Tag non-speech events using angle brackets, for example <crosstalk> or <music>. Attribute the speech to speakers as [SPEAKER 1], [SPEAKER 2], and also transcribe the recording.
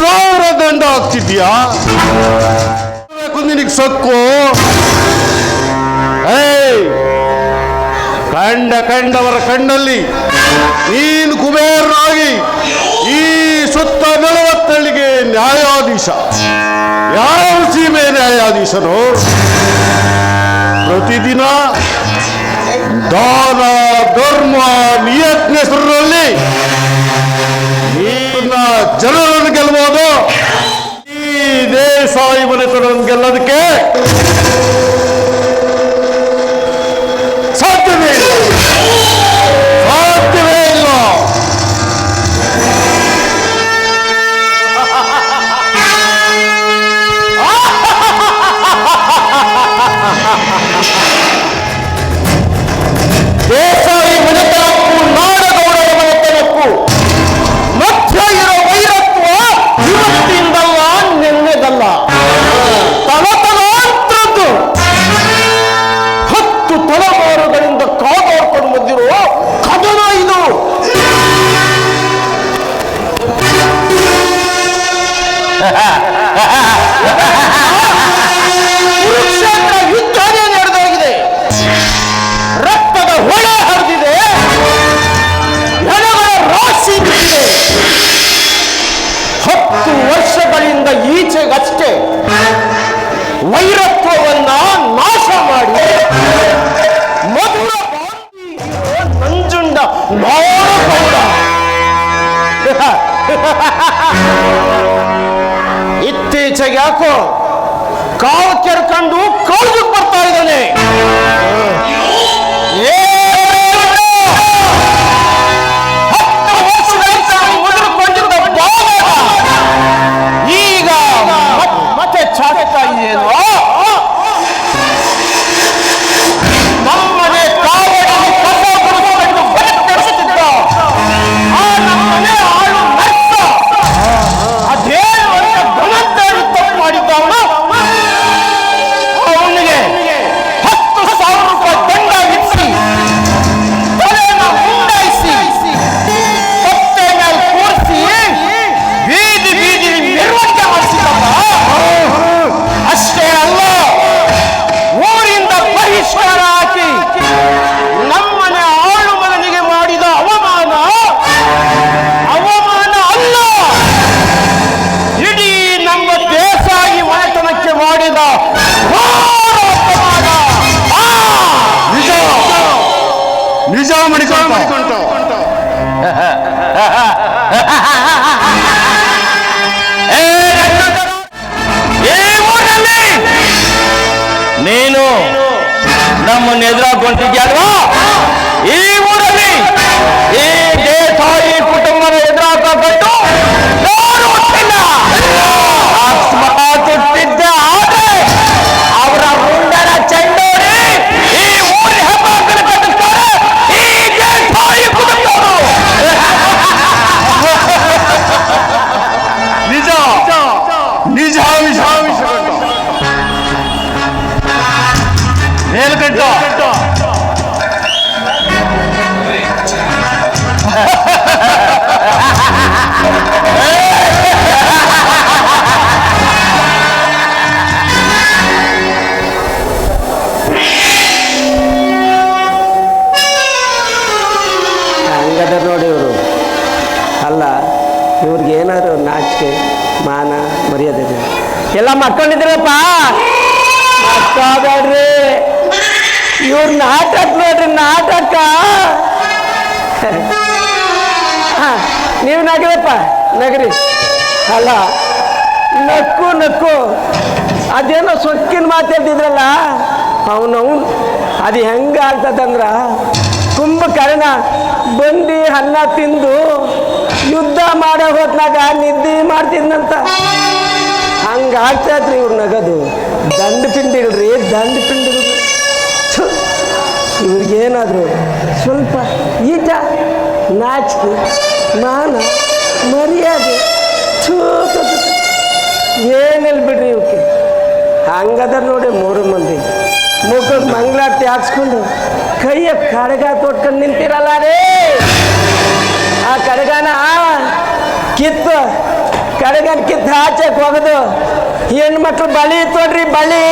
[SPEAKER 1] ಸಾವಿರ ದಂಡ ಹಾಕ್ತಿದ್ಯಾ ನಿನಗೆ ಸೊಕ್ಕು. ಕಂಡ ಕಂಡವರ ಕಣ್ಣಲ್ಲಿ ನೀನು ಕುಬೇರನಾಗಿ ಈ ಸುತ್ತ ನಲವತ್ತಳಿಗೆ ನ್ಯಾಯಾಧೀಶ. ಯಾವ ಸೀಮೆ ನ್ಯಾಯಾಧೀಶರು ಪ್ರತಿದಿನ ದಾನ, ಧರ್ಮ, ನಿಯತ್ನ ಹೆಸರಲ್ಲಿ ನೀನ ಈ ಮನೆತನವನ್ನು ಗೆಲ್ಲೋದಕ್ಕೆ ಯುದ್ಧನೇ ನಡೆದೋಗಿದೆ. ರಕ್ತದ ಹೊಳೆ ಹರಿದಿದೆ. ಹೆಣಗಳ ರಾಶಿ ಬಿದ್ದಿದೆ. ಹತ್ತು ವರ್ಷಗಳಿಂದ ಈಚೆಗಷ್ಟೇ ವೈರತ್ವವನ್ನ ನಾಶ ಮಾಡಿ ಮಧುರ ನಂಜುಂಡ ನಾಡಗೌಡ. <laughs> ಇತ್ತೀಚೆಗೆ ಯಾಕೋ ಕಾವು ಕೆರ್ಕೊಂಡು ಕೌದಕ್ಕೆ ಬರ್ತಾ ಇದ್ದಾನೆ. ಹತ್ತು ನಿಜ ಮಣಿಕೊಂಡ ನೀನು ನಮ್ಮನ್ನು ಎದುರಾಕೊಂಡಿದ್ಯಲ್ವಾ ಈ ಊರಲ್ಲಿ ಈ ಮೇಲ್ಕಂಟ
[SPEAKER 2] ಹಂಗದ ನೋಡಿ ಇವರು. ಅಲ್ಲ ಇವ್ರಿಗೆ ಏನಾದ್ರು ನಾಚಿಕೆ ಮಾನ ಮರ್ಯಾದೆ. ಎಲ್ಲ ಮಕ್ಕೊಂಡಿದ್ರಪ್ಪ ಮಕ್ಕೋಬೇಡ್ರಿ. ಇವ್ರ ನಾಟಕ ನೋಡ್ರಿ ನಾಟಕ ನೀವು ನಗ್ರಪ್ಪ ನಗ್ರಿ. ಅಲ್ಲ ನಕ್ಕು ನಕ್ಕು. ಅದೇನೋ ಸೊಕ್ಕಿನ ಮಾತಾಡ್ತಿದ್ರಲ್ಲ ಅವನವನು ಅದು ಹೆಂಗೆ ಆಗ್ತದಂದ್ರ ಕುಂಭಕರ್ಣ ಬಂದು ಅನ್ನ ತಿಂದು ಯುದ್ಧ ಮಾಡೋ ಹೊತ್ನಾಗ ನಿದ್ದೆ ಮಾಡ್ತಿದ್ನಂತ. ಹಂಗೆ ಆಗ್ತೈತ್ರಿ ಇವ್ರ ನಗದು. ದಂಡ ಪಿಂಡಿಲ್ರಿ ದಂಡ ಥು, ಇವ್ರಿಗೇನಾದ್ರು ಸ್ವಲ್ಪ ಈಟ, ನಾಚಿಕೆ, ಮಾನ, ಮರ್ಯಾದೆ ಚೂತ. ಏನಿಲ್ಲ ಬಿಡ್ರಿ ಇವಕ್ಕೆ ಹಂಗದ ನೋಡಿ ಮೂರು ಮಂದಿ. ಮುಖದ ಮಂಗಳಾರತಿ ಹಾಕ್ಸ್ಕೊಂಡು ಕೈಯ ಕಡಗ ತೊಟ್ಕೊಂಡು ನಿಂತಿರಲ್ಲ ರೇ. ಆ ಕಡಗನ ಕಿತ್ತು ಕಡಗನ ಕಿತ್ತು ಆಚೆಗೆ ಹೋಗೋದು. ಹೆಣ್ಮಕ್ಳು ಬಳಿ ತೋಡ್ರಿ ಬಳಿ.